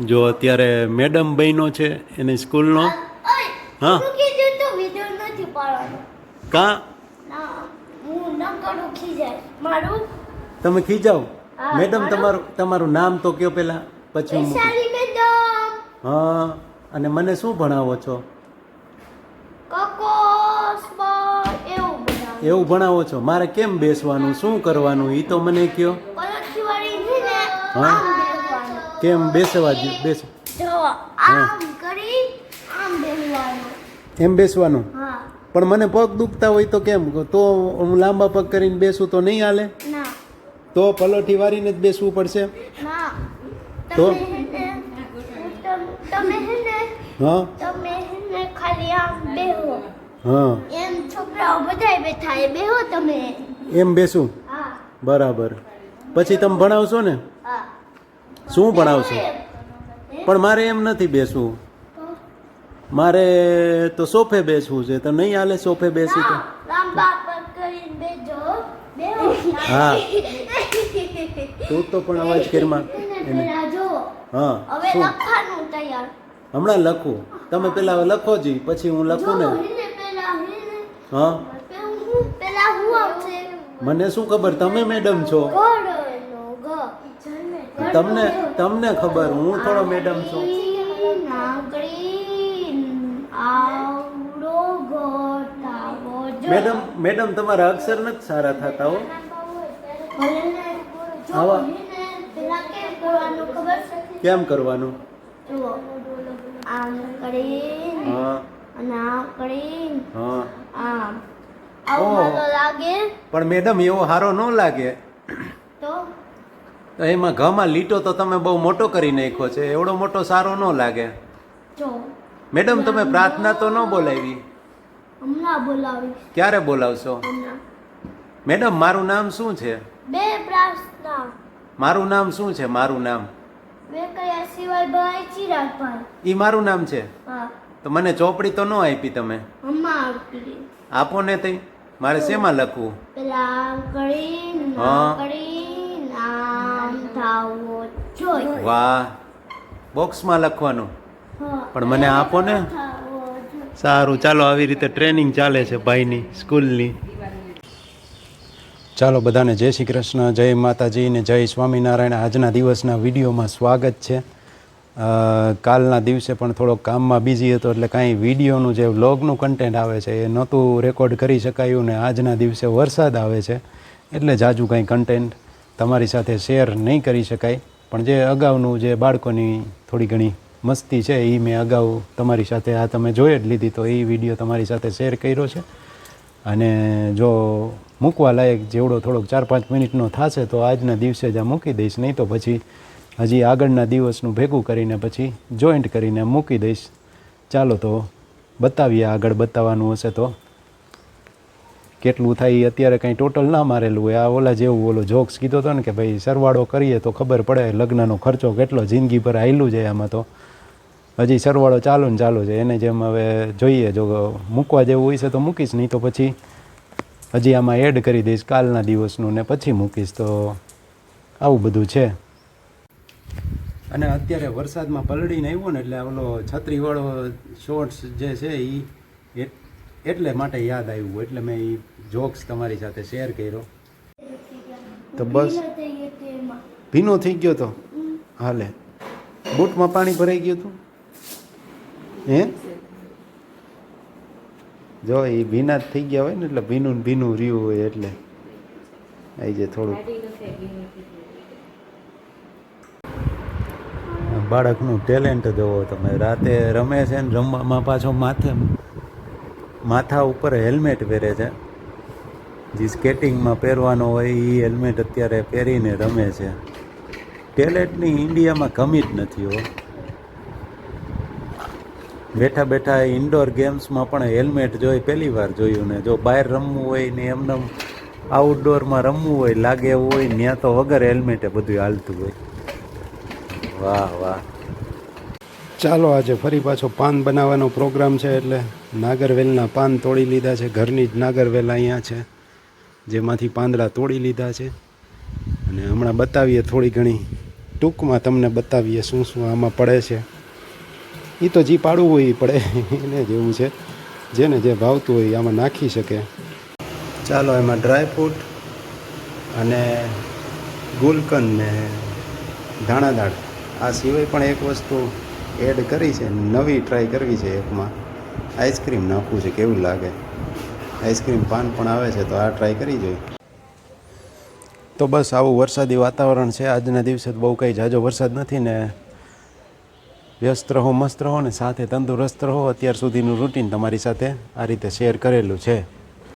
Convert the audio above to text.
જો અત્યારે મેડમ બહેનો છે એની સ્કૂલનો. હા. કાં? તમે ખીજાવ? મેડમ તમારું તમારું નામ તો કયો પહેલાં પછી હું હા અને મને શું ભણાવો છો? એવું ભણાવો. છો? મારે કેમ બેસવાનું? શું કરવાનું? એ તો મને કયો. હા. કેમ બેસવા બેસ. જો આમ કરી આમ બેસવાનું એમ બેસવાનું? હા. પણ મને પગ દુખતા હોય તો કેમ? તો હું લાંબા પગ કરીને બેસું તો નહીં હાલે? ના. તો પલોઠી વારીને જ બેસવું પડશે? ના. તો? હે તમે હે ને હા? તમે હે ને ખાલી આમ બેહો. હા. એમ છોકરાઓ બધાય બેઠા એ બેહો તમે. એમ બેસું? હા. બરાબર. પછી તમે ભણાવશો ને? શું ભણાવશો? પણ મારે એમ નથી બેસવું. મારે તો સોફે બેસવું છે તો નહીં હાલે સોફે બેસી તો? હા. તું તો પણ અવાજ કરમાં હા શું? હમણાં લખું. તમે પેલા લખો જી પછી હું લખું ને. હા. મને શું ખબર? તમે મેડમ છો? તમને તમને ખબર હું થોડો મેડમ છું. મેડમ મેડમ તમારા અક્ષર નથી સારા થતા હો. આવા- કેમ કરવાનું? પણ મેડમ એવો સારો ન લાગે. તો એમાં ઘમાં લીટો તો તમે બહુ મોટો કરી નાખ્યો છે. એવડો મોટો સારો ન લાગે. મેડમ તમે પ્રાર્થના તો ન બોલાવી? ક્યારે બોલાવશો? મેડમ મારું નામ શું છે? બે પ્રાર્થના. મારું નામ શું છે? મારું નામ. એ મારું નામ છે? તો મને ચોપડી તો ન આપી તમે? આપો ને તઈ. મારે શેમાં લખવું? હા. આમ કરીને આમ થાવો જોઈ વાહ બોક્સમાં લખવાનું. પણ મને આપો ને. સારું ચાલો આવી રીતે ટ્રેનિંગ ચાલે છે ભાઈની સ્કૂલની. ચાલો બધાને જય શ્રી કૃષ્ણ જય માતાજી ને જય સ્વામિનારાયણ. આજના દિવસના વિડીયોમાં સ્વાગત છે. કાલના દિવસે પણ થોડોક કામમાં બિઝી હતો એટલે કાંઈ વિડીયોનું જે વ્લોગનું કન્ટેન્ટ આવે છે એ નહોતું રેકોર્ડ કરી શકાયું ને આજના દિવસે વરસાદ આવે છે. એટલે જાજુ કાંઈ કન્ટેન્ટ તમારી સાથે શેર નહીં કરી શકાય. પણ જે અગાઉનું જે બાળકોની થોડી ઘણી મસ્તી છે એ મેં અગાઉ તમારી સાથે આ તમે જોઈ જ લીધી. તો એ વીડિયો તમારી સાથે શેર કર્યો છે. અને જો મૂકવા લાયક જેવડો થોડોક ચાર પાંચ મિનિટનો થશે, તો આજના દિવસે જ આ મૂકી દઈશ. નહીં તો પછી હજી આગળના દિવસનું ભેગું કરીને પછી જોઈન્ટ કરીને મૂકી દઈશ. ચાલો તો બતાવીએ આગળ બતાવવાનું હશે તો. કેટલું થાય અત્યારે કંઈ ટોટલ ના મારેલું હોય. આ ઓલા જેવું ઓલો જોક્સ કીધો હતો ને કે ભાઈ સરવાળો કરીએ તો ખબર પડે લગ્નનો ખર્ચો કેટલો જિંદગી પર આવેલું છે આમાં તો. હજી સરવાળો ચાલુ ને ચાલુ છે. એને જેમ હવે જોઈએ, જો મૂકવા જેવું હોય છે તો મૂકીશ, નહીં તો પછી હજી આમાં એડ કરી દઈશ કાલના દિવસનું ને પછી મૂકીશ. તો આવું બધું છે. અને અત્યારે વરસાદમાં પલળીને આવ્યો ને એટલે ઓલો છત્રીવાળો શોર્ટ્સ જે છે એ એટલે માટે યાદ આવ્યું. એટલે મેં એ જોક્સ તમારી સાથે શેર કર્યો. તો બસ. ભીનો થઈ ગયો તો? હાલે. બૂટમાં પાણી ભરાઈ ગયું હતું? હે? જો એ ભીના જ થઈ ગયા હોય ને એટલે ભીનું ભીનું રહ્યું હોય એટલે. આવી જાય થોડુંક. બાળકનું ટેલેન્ટ જોવો તમે. રાતે રમે છે ને રમવામાં પાછો માથે માથા ઉપર હેલ્મેટ પહેરે છે. જે સ્કેટિંગમાં પહેરવાનો હોય એ હેલ્મેટ અત્યારે પહેરીને રમે છે. ટેલેન્ટની ઇન્ડિયામાં કમી જ નથી હો. બેઠા બેઠા ઇન્ડોર ગેમ્સમાં પણ હેલ્મેટ જોઈ પહેલી વાર જોયું ને. જો બહાર રમવું હોય ને એમને આઉટડોરમાં રમવું હોય, લાગે એવું હોય ત્યાં તો વગર હેલ્મેટે બધું હાલતું હોય. વાહ વાહ. ચાલો આજે ફરી પાછો પાન બનાવવાનો પ્રોગ્રામ છે એટલે નાગરવેલના પાન તોડી લીધા છે. ઘરની જ નાગરવેલ અહીંયા છે. જેમાંથી પાંદડા તોડી લીધા છે. અને હમણાં બતાવીએ થોડી ઘણી. ટૂંકમાં તમને બતાવીએ શું શું આમાં પડે છે. એ તો જે પાડવું હોય એ પડે. એને જેવું છે. જેને જે ભાવતું હોય આમાં નાખી શકે. ચાલો, એમાં ડ્રાય ફ્રૂટ અને ગુલકંદ ને દાણાદાળ આ સિવાય પણ એક વસ્તુ એડ કરી છે. નવી ટ્રાય કરવી છે એકમાં. આઈસ્ક્રીમ નાખવું છે. કેવું લાગે? આઈસ્ક્રીમ પાન પણ આવે છે, તો આ ટ્રાય કરી જોઈએ તો બસ આવું વરસાદી વાતાવરણ છે. આજના દિવસે તો બહુ કંઈ જાજો વરસાદ નથી ને વ્યસ્ત રહો, મસ્ત રહો ને સાથે તંદુરસ્ત રહો. અત્યાર સુધીનું રૂટીન તમારી સાથે આ રીતે શેર કરેલું છે.